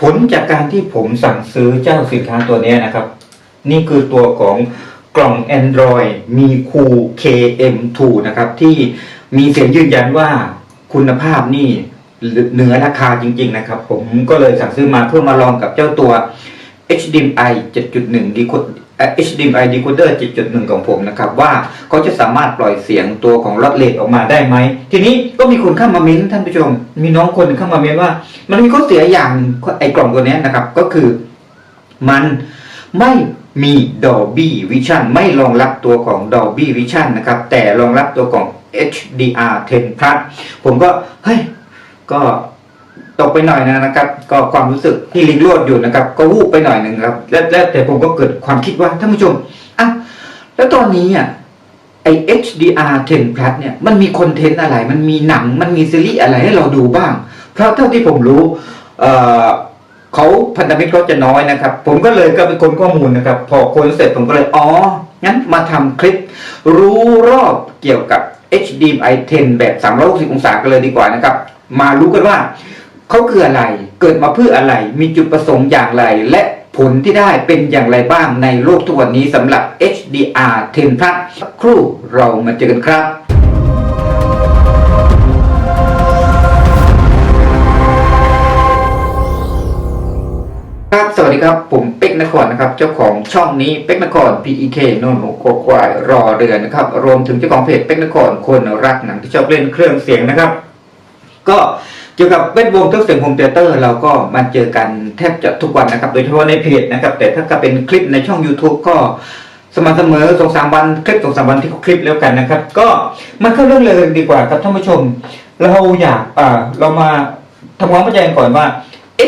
ผลจากการที่ผมสั่งซื้อเจ้าสินค้าตัวนี้นะครับ นี่คือตัวของกล่อง Android มีคู KM2 นะครับที่มีเสียงยืนยันว่าคุณภาพนี่เหนือราคาจริง ๆ นะครับ ผมก็เลยสั่งซื้อมาเพื่อมาลองกับเจ้าตัว HDMI 7.1 Decode HDMI decoder 7.1 ของผมนะครับ ว่าเขาจะสามารถปล่อยเสียงตัวของลอตเลทออกมาได้ไหม ทีนี้ก็มีคนเข้ามาเม้นท่านผู้ชม มีน้องคนเข้ามาเม้นว่า มันมีข้อเสียอย่างไอ้กล่องตัวนี้นะครับ ก็คือมันไม่มี Dolby Vision ไม่รองรับตัวของ Dolby Vision นะครับ แต่รองรับตัวของ HDR 10 Plus ผมก็ เฮ้ย ก็ ตกไปหน่อยนะครับ ก็ความรู้สึกที่ลิงโลดอยู่นะครับ ก็วูบไปหน่อยหนึ่งครับ แล้วแล้วแต่ผมก็เกิดความคิดว่าท่านผู้ชมอะแล้วตอนนี้อะไอ HDR 10 Plus เนี่ยมันมีคอนเทนต์อะไร มันมีหนังมันมีซีรีส์อะไรให้เราดูบ้าง เพราะเท่าที่ผมรู้เอ่อเขาพันธมิตรเขาจะน้อยนะครับ ผมก็เลยก็เป็นคนข้อมูลนะครับ พอคนเสร็จผมก็เลย อ๋อ งั้นมาทำคลิป รู้รอบเกี่ยวกับ HDMI 10 แบบ 360 องศากันเลยดีกว่านะครับ มารู้กันว่า เขาคืออะไร เกิดมาเพื่ออะไร มีจุดประสงค์อย่างไร และผลที่ได้เป็นอย่างไรบ้างในโลกทุกวันนี้สำหรับ HDR 10 Plus สักครู่เรามาเจอกันครับครับสวัสดีครับ ผมเป็กนครนะครับ เจ้าของช่องนี้เป็กนคร PEK โนนหนูโคควายรอเรือนะครับ รวมถึงเจ้าของเพจเป็กนครคนรักหนังที่ชอบเล่นเครื่องเสียงนะครับ ก็ เกี่ยวกับเวทวงเครื่องเสียงโฮมเตเตอร์เราก็มาเจอกันแทบจะทุกวันนะครับ โดยเฉพาะในเพจนะครับ แต่ถ้าเป็นคลิปในช่อง YouTube ก็สม่ำเสมอสองสามวันคลิปสองสามวันที่คลิปแล้วกันนะครับ ก็มาเข้าเรื่องเลยดีกว่าครับท่านผู้ชม เราอยากอ่าเรามาทำความเข้าใจกันก่อนว่า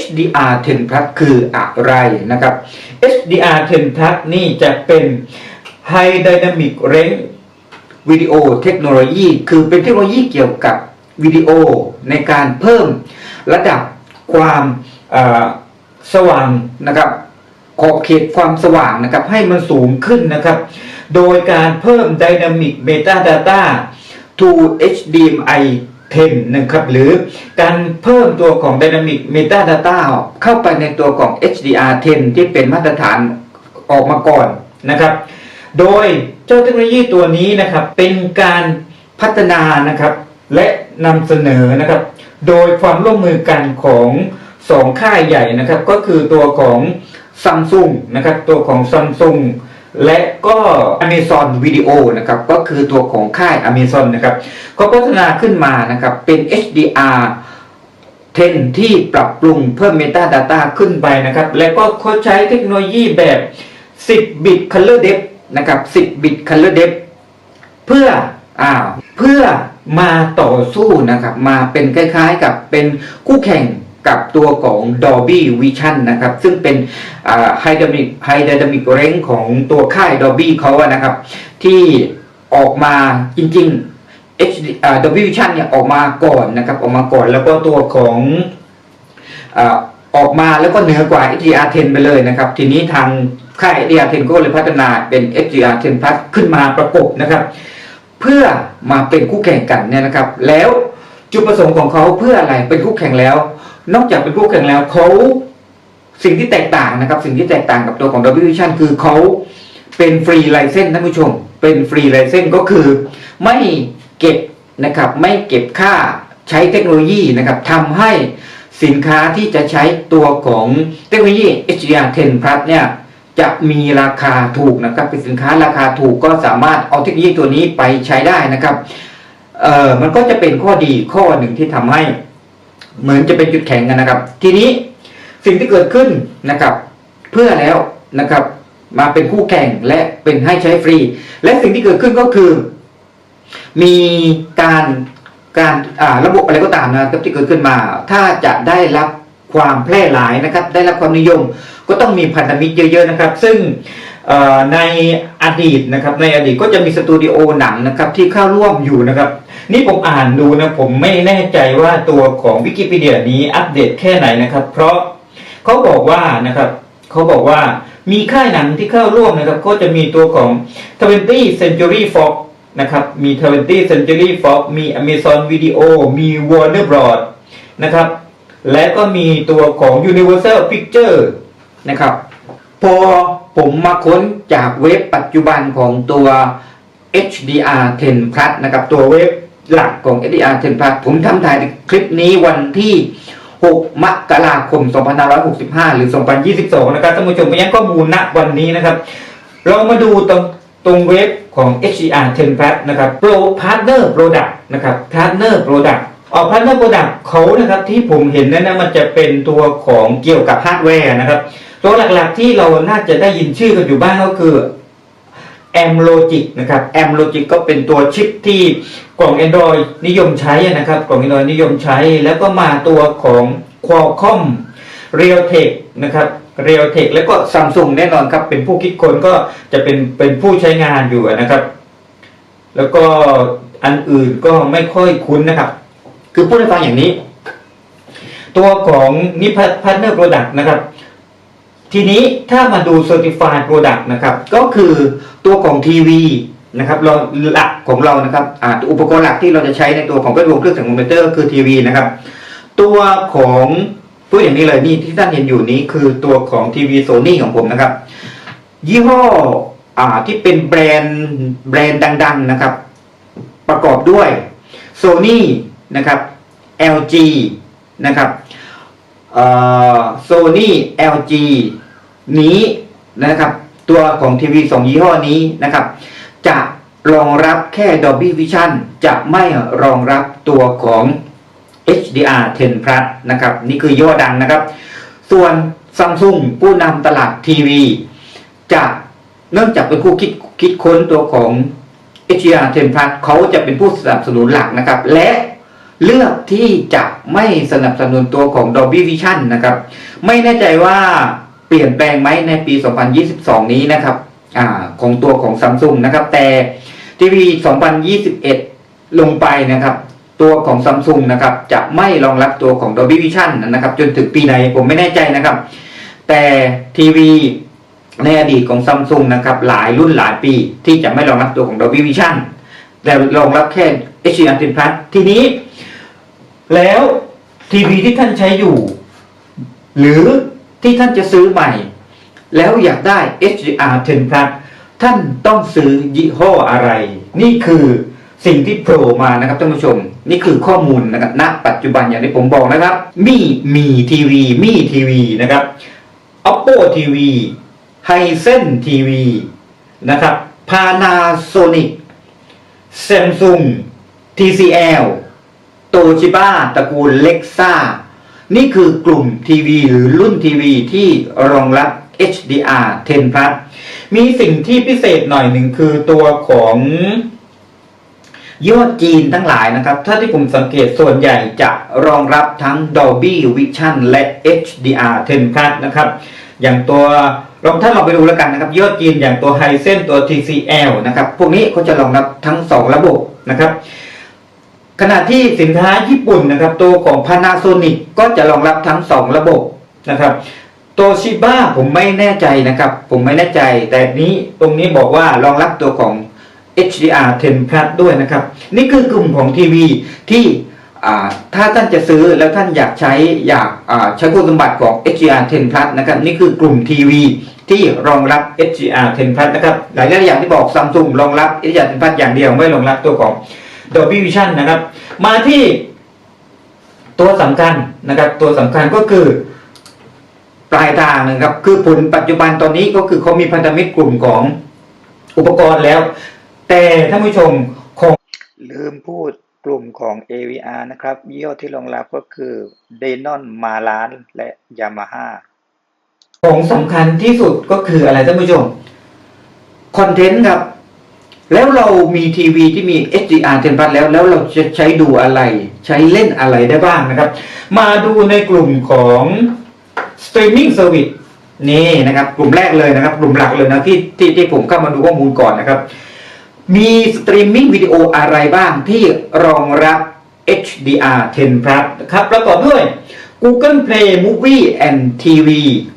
HDR 10 Plus คืออะไรนะครับ HDR 10 Plus นี่จะเป็น High Dynamic Range วิดีโอเทคโนโลยีคือเป็นเทคโนโลยีเกี่ยวกับ วิดีโอในการเพิ่มระดับความสว่างนะครับขอบเขตความสว่างนะครับให้มันสูงขึ้นนะครับ โดยการเพิ่ม Dynamic Metadata to HDMI 10นะครับหรือการเพิ่มตัวของ Dynamic Metadata เข้าไปในตัวของ HDR 10 ที่เป็นมาตรฐานออกมาก่อนนะครับ โดยเจ้าเทคโนโลยีตัวนี้นะครับเป็นการพัฒนานะครับ และนำเสนอนะครับ โดยความร่วมมือกันของสองค่ายใหญ่นะครับ ก็คือตัวของ Samsung นะครับ ตัวของ Samsung และก็ Amazon Video นะครับ ก็คือตัวของค่าย Amazon นะครับ ก็พัฒนาขึ้นมานะครับ เป็น HDR 10 ที่ปรับปรุงเพิ่ม Metadata ขึ้นไปนะครับ และก็เขาใช้เทคโนโลยีแบบ 10 bit color depth นะครับ 10 bit color depth เพื่ออ้าวเพื่อ มาต่อสู้นะครับมาเป็นคล้ายๆกับเป็นคู่แข่งกับตัวของ Dolby Vision นะครับ ซึ่งเป็นอ่า High Dynamic High Dynamic Range ของตัวค่าย Dolby เขาอะนะครับ ที่ออกมาจริงๆ HD Dolby Vision เนี่ยออกมาก่อนนะครับ ออกมาก่อนแล้วก็ตัวของอออกมาแล้วก็เหนือกว่า HDR 10 ไปเลยนะครับ ทีนี้ทางค่าย HDR 10 ก็เลยพัฒนาเป็น HDR 10 Plus ขึ้นมาประกบนะครับ เพื่อมาเป็นคู่แข่งกันเนี่ยนะครับ แล้วจุดประสงค์ของเขาเพื่ออะไรเป็นคู่แข่งแล้ว นอกจากเป็นคู่แข่งแล้วเขาสิ่งที่แตกต่างนะครับ สิ่งที่แตกต่างกับตัวของ W Vision คือเขาเป็นฟรีไลเซนส์ท่านผู้ชม เป็นฟรีไลเซนส์ก็คือไม่เก็บนะครับ ไม่เก็บค่าใช้เทคโนโลยีนะครับทำให้สินค้าที่จะใช้ตัวของเทคโนโลยี HDR 10 Plus เนี่ย จะมีราคาถูกนะครับเป็นสินค้าราคาถูกก็สามารถเอาเทคโนโลยีตัวนี้ไปใช้ได้นะครับเอ่อมันก็จะเป็นข้อดีข้อหนึ่งที่ทำให้ เหมือนจะเป็นจุดแข็งกันนะครับ ทีนี้สิ่งที่เกิดขึ้นนะครับ เพื่อแล้วนะครับ มาเป็นคู่แข่งและเป็นให้ใช้ฟรี และสิ่งที่เกิดขึ้นก็คือ มีการการระบบอะไรก็ตามนะครับที่เกิดขึ้นมา ถ้าจะได้รับความแพร่หลายนะครับ ได้รับความนิยม ก็ต้องมีพันธมิตรเยอะๆนะครับ ซึ่งในอดีตนะครับในอดีตก็จะมีสตูดิโอหนังนะครับที่เข้าร่วมอยู่นะครับ นี่ผมอ่านดูนะผมไม่แน่ใจว่าตัวของวิกิพีเดียนี้อัปเดตแค่ไหนนะครับ เพราะเขาบอกว่านะครับเขาบอกว่ามีค่ายหนังที่เข้าร่วมนะครับ ก็จะมีตัวของ 20th Century Fox นะครับมี 20th Century Fox มี Amazon Video มี Warner Bros นะครับและก็มีตัวของ Universal pictures นะครับ พอผมมาค้นจากเว็บปัจจุบันของตัว HDR 10 Plus นะครับตัวเว็บหลักของ HDR 10 Plus ผมทำถ่ายคลิปนี้วันที่ 6 มกราคม 2565 หรือ 2022 นะครับท่านผู้ชมไปยังข้อมูลณวันนี้นะครับ เรามาดูตรงตรงเว็บของ HDR 10 Plus นะครับ Pro Partner Product นะครับ Partner Product ออก Partner Product เขานะครับที่ผมเห็นนั้นนะมันจะเป็นตัวของเกี่ยวกับฮาร์ดแวร์นะครับ ตัวหลักๆที่เราน่าจะได้ยินชื่อกันอยู่บ้างก็คือ a m Logic นะครับ a m Logic ก็เป็นตัวชิปที่กล่อง Android นิยมใช้นะครับ กล่อง Android นิยมใช้ แล้วก็มาตัวของ Qualcomm Realtek นะครับ Realtek แล้วก็ Samsung แน่นอนครับ เป็นผู้คิดค้นก็จะเป็นเป็นผู้ใช้งานอยู่นะครับ แล้วก็อันอื่นก็ไม่ค่อยคุ้นนะครับ คือพูดให้ฟังอย่างนี้ ตัวของนิพัฒน์เนอร์โปรดักต์นะครับ ทีนี้ถ้ามาดู Certified Product นะครับก็คือตัวของทีวีนะครับเราหลักของเรานะครับอ,อุปกรณ์หลักที่เราจะใช้ในตัวของแวดวงเครื่องเสียงคอมพิวเตอร์คือทีวีนะครับ ตัวของพูดอย่างนี้เลยนี่ที่ท่านเห็นอยู่นี้คือตัวของทีวีโซนี่ของผมนะครับ ยี่ห้ออ่าที่เป็นแบรนด์แบรนด์ดัง ๆนะครับ ประกอบด้วย Sony นะครับ LG นะครับโซนี่ LG นี้นะครับ ตัวของทีวีสองยี่ห้อนี้นะครับ จะรองรับแค่ Dolby Vision จะไม่รองรับตัวของ HDR 10 Plus นะครับ นี่คือย่อดังนะครับ ส่วน Samsung ผู้นำตลาดทีวี จะเนื่องจากเป็นผู้คิดคิดค้นตัวของ HDR 10 Plus เขาจะเป็นผู้สนับสนุนหลักนะครับ และเลือกที่จะไม่สนับสนุนตัวของ Dolby Vision นะครับ ไม่แน่ใจว่า ปลี่ยนแปลงไหมในปี 2022 นี้นะครับอาของตัวของ Samsung นะครับ แต่ทีวี 2021 ลงไปนะครับ ตัวของ Samsung นะครับจะไม่รองรับตัวของ Dolby Vision นะครับ จนถึงปีไหนผมไม่แน่ใจนะครับ แต่ทีวีในอดีตของ Samsung นะครับ หลายรุ่นหลายปีที่จะไม่รองรับตัวของ Dolby Vision แต่รองรับแค่ HDR 10 Plus ทีนี้ แล้วทีวีที่ท่านใช้อยู่ หรือ ที่ท่านจะซื้อใหม่ แล้วอยากได้ HDR 10 Plus ท่านต้องซื้อยี่ห้ออะไร นี่คือสิ่งที่โผล่มานะครับท่านผู้ชม นี่คือข้อมูลนะครับณปัจจุบันอย่างที่ผมบอกนะครับ มีมีทีวีมีทีวีนะครับ Oppo TV Hisense TV นะครับ Panasonic Samsung TCL โตชิบ้าตระกูลเล็กซ่า นี่คือกลุ่มทีวีหรือรุ่นทีวีที่รองรับ HDR 10 Plus มีสิ่งที่พิเศษหน่อยหนึ่งคือตัวของยอดจีนทั้งหลายนะครับ ถ้าที่ผมสังเกตส่วนใหญ่จะรองรับทั้ง Dolby Vision และ HDR 10 Plus นะครับ อย่างตัวลองท่านลองไปดูแล้วกันนะครับยอดจีนอย่างตัว Hisense ตัว TCL นะครับ พวกนี้เขาจะรองรับทั้ง 2 ระบบนะครับ ขณะที่สินค้าญี่ปุ่นนะครับตัวของ Panasonic ก็จะรองรับทั้ง 2 ระบบนะครับตัวชิบ้าผมไม่แน่ใจนะครับ ผมไม่แน่ใจ แต่นี้ตรงนี้บอกว่ารองรับตัวของ HDR 10 Plus ด้วยนะครับ นี่คือกลุ่มของทีวีที่ถ้าท่านจะซื้อแล้วท่านอยากใช้อยากใช้คุณสมบัติของ HDR 10 Plus นะครับ นี่คือกลุ่มทีวีที่รองรับ HDR 10 Plus นะครับ หลายๆอย่างที่บอก Samsung รองรับ HDR 10 Plus อย่างเดียวไม่รองรับตัวของ Dolby Vision นะครับ มาที่ตัวสำคัญนะครับ ตัวสำคัญก็คือปลายทางนะครับ คือผลปัจจุบันตอนนี้ก็คือเขามีพันธมิตรกลุ่มของอุปกรณ์แล้ว แต่ท่านผู้ชมคงลืมพูดกลุ่มของ AVR นะครับยี่ห้อที่รองรับก็คือ Denon m a r a n และ Yamaha ของสำคัญที่สุดก็คืออะไรท่านผู้ชมคอนเทนต์ครับ แล้วเรามีทีวีที่มี HDR 10 Plus แล้ว แล้วเราจะใช้ดูอะไร ใช้เล่นอะไรได้บ้างนะครับ มาดูในกลุ่มของ Streaming Service นี่นะครับ กลุ่มแรกเลยนะครับ กลุ่มหลักเลยนะที่ที่ที่ผมเข้ามาดูข้อมูลก่อนนะครับ มีสตรีมมิ่งวิดีโออะไรบ้างที่รองรับ HDR 10 Plus นะครับประกอบด้วย Google Play Movie and TV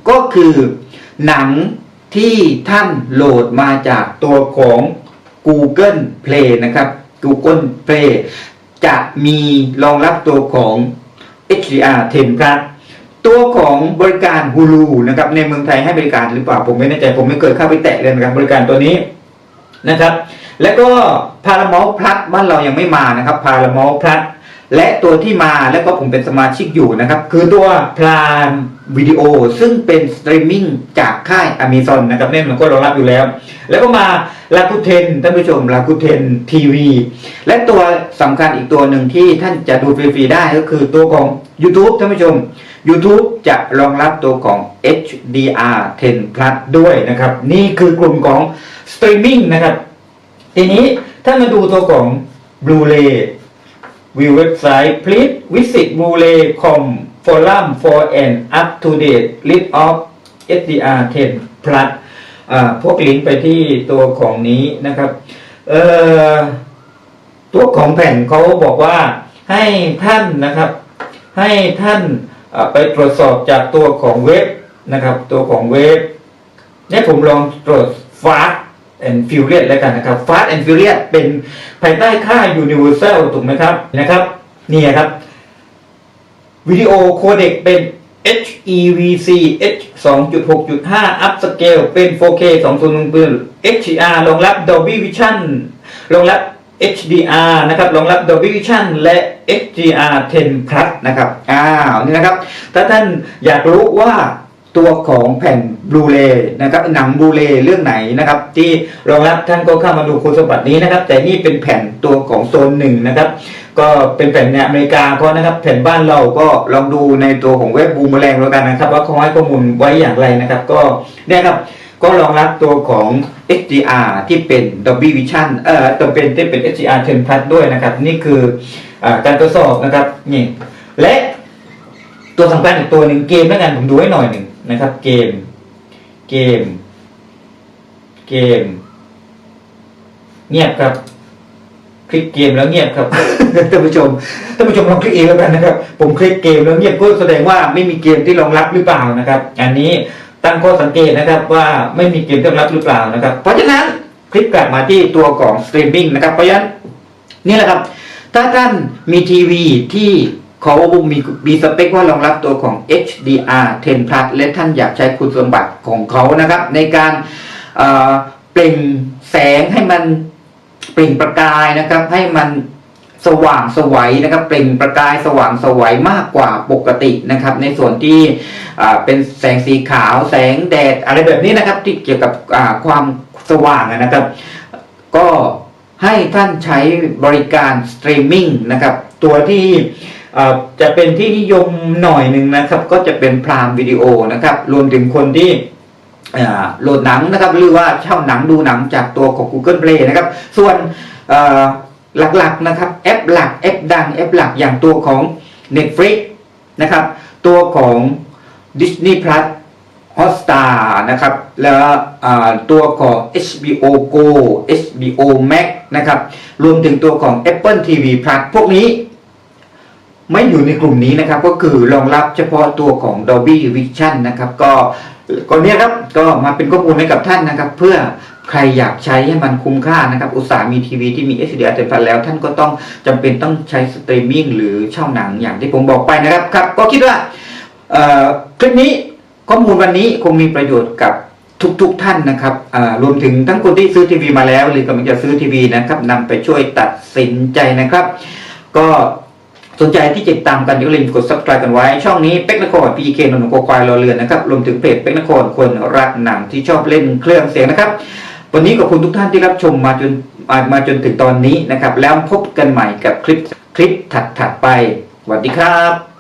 ก็คือหนังที่ท่านโหลดมาจากตัวของ Google Play นะครับ Google Play จะมีรองรับตัวของ HDR 10 plus ตัวของบริการ Hulu นะครับในเมืองไทยให้บริการหรือเปล่า ผมไม่แน่ใจ ผมไม่เคยเข้าไปแตะเลยนะครับ บริการตัวนี้นะครับ แล้วก็พารา o u พลัสบ้านเรายังไม่มานะครับพารา o u พลัส และตัวที่มาแล้วก็ผมเป็นสมาชิกอยู่นะครับ คือตัวพรามวิดีโอซึ่งเป็นสตรีมมิ่งจากค่าย Amazon นะครับเนี่ยมันก็รองรับอยู่แล้ว แล้วก็มาลาคูเทนท่านผู้ชมลาคูเทนทีวีและตัวสำคัญอีกตัวหนึ่งที่ท่านจะดูฟรีๆได้ก็คือตัวของ YouTube ท่านผู้ชม YouTube จะรองรับตัวของ HDR 10 plus ด้วยนะครับ นี่คือกลุ่มของสตรีมมิ่งนะครับ ทีนี้ถ้ามาดูตัวของ Blu-ray วิวเว็บไซต์ please visit blu-ray.com forum for an up-to-date list of HDR 10 plus พวกลิงก์ไปที่ตัวของนี้นะครับตัวของแผ่นเขาบอกว่าให้ท่านนะครับ ให้ท่านไปตรวจสอบจากตัวของเว็บนะครับ ตัวของเว็บเนี่ยผมลองตรวจ Fast and Furious แล้วกันนะครับ Fast and Furious เป็นภายใต้ค่าย Universal ถูกไหมครับนะครับนี่ครับวิดีโอโคเดกเป็น HEVC H 2.6.5 upscale เป็น 4K 201ปืน HDR รองรับ Dolby Vision รองรับ HDR นะครับรองรับ Dolby Vision และ HDR 10 Plus นะครับอ้าวนี่นะครับ ถ้าท่านอยากรู้ว่า ตัวของแผ่นบลูเรย์นะครับหนังบลูเรย์เรื่องไหนนะครับ ที่รองรับท่านก็เข้ามาดูคุณสมบัตินี้นะครับ แต่นี่เป็นแผ่นตัวของโซนหนึ่งนะครับ ก็เป็นแผ่นในอเมริกาก็นะครับแผ่นบ้านเราก็ลองดูในตัวของเว็บบูมแรงแล้วกันนะครับ ว่าเขาให้ข้อมูลไว้อย่างไรนะครับ ก็เนี่ยครับก็รองรับตัวของ HDR ที่เป็น Dolby Vision เอ่อตัวเป็นที่เป็น HDR 10 Plus ด้วยนะครับ นี่คืออาการทดสอบนะครับนี่และตัวสำคัญอีกตัวหนึ่งเกมแล้วกันผมดูให้หน่อยหนึ่ง นะครับ เกม เกม เกม เงียบครับ คลิกเกมแล้วเงียบครับท่านผู้ชมท่านผู้ชมลองคลิกเองแล้วกันนะครับ ผมคลิกเกมแล้วเงียบก็แสดงว่าไม่มีเกมที่รองรับหรือเปล่านะครับ อันนี้ตั้งข้อสังเกตนะครับ ว่าไม่มีเกมที่รองรับหรือเปล่านะครับ เพราะฉะนั้นคลิกกลับมาที่ตัวของสตรีมมิ่งนะครับเพราะฉะนั้นนี่แหละครับ ถ้าท่านมีทีวีที่ เขามีมีสเปคว่ารองรับตัวของ HDR 10 plus และท่านอยากใช้คุณสมบัติของเขานะครับ ในการเเปล่งแสงให้มันเปล่งประกายนะครับ ให้มันสว่างสวัยนะครับ เปล่งประกายสว่างสวัยมากกว่าปกตินะครับ ในส่วนที่เป็นแสงสีขาวแสงแดดอะไรแบบนี้นะครับ ที่เกี่ยวกับความสว่างนะครับ ก็ให้ท่านใช้บริการสตรีมมิ่งนะครับ ตัวที่ จะเป็นที่นิยมหน่อยหนึ่งนะครับ ก็จะเป็นพรามวิดีโอนะครับ รวมถึงคนที่โหลดหนังนะครับ หรือว่าเช่าหนังดูหนังจากตัวของ Google Play นะครับ ส่วนหลักๆนะครับแอปหลักแอปดังแอปหลักอย่างตัวของ Netflix นะครับ ตัวของ Disney Plus Hotstar นะครับ แล้วตัวของ HBO Go HBO Max นะครับ รวมถึงตัวของ Apple TV Plus พวกนี้ ไม่อยู่ในกลุ่มนี้นะครับ ก็คือรองรับเฉพาะตัวของ Dolby Vision นะครับ ก็ก่อนนี้ครับก็มาเป็นข้อมูลให้กับท่านนะครับ เพื่อใครอยากใช้ให้มันคุ้มค่านะครับ อุตสาห์มีทีวีที่มี HDR เต็มพันแล้ว ท่านก็ต้องจำเป็นต้องใช้สตรีมมิ่งหรือเช่าหนังอย่างที่ผมบอกไปนะครับครับ ก็คิดว่าคลิปนี้ข้อมูลวันนี้คงมีประโยชน์กับทุกๆทท่านนะครับรวมถึงทั้งคนที่ซื้อทีวีมาแล้ว หรือกำลังจะซื้อทีวีนะครับนำไปช่วยตัดสินใจนะครับ ก็ สนใจที่จะติดตามกันอย่าลืมกด subscribe กันไว้ ช่องนี้เป็กนครพีเคนนท์กควายรอเรือนนะครับรวมถึงเพจเป็กนครคนรักหนังที่ชอบเล่นเครื่องเสียงนะครับ วันนี้ขอบคุณทุกท่านที่รับชมมาจนมามาจนถึงตอนนี้นะครับ แล้วพบกันใหม่กับคลิปคลิปถัดๆไปสวัสดีครับ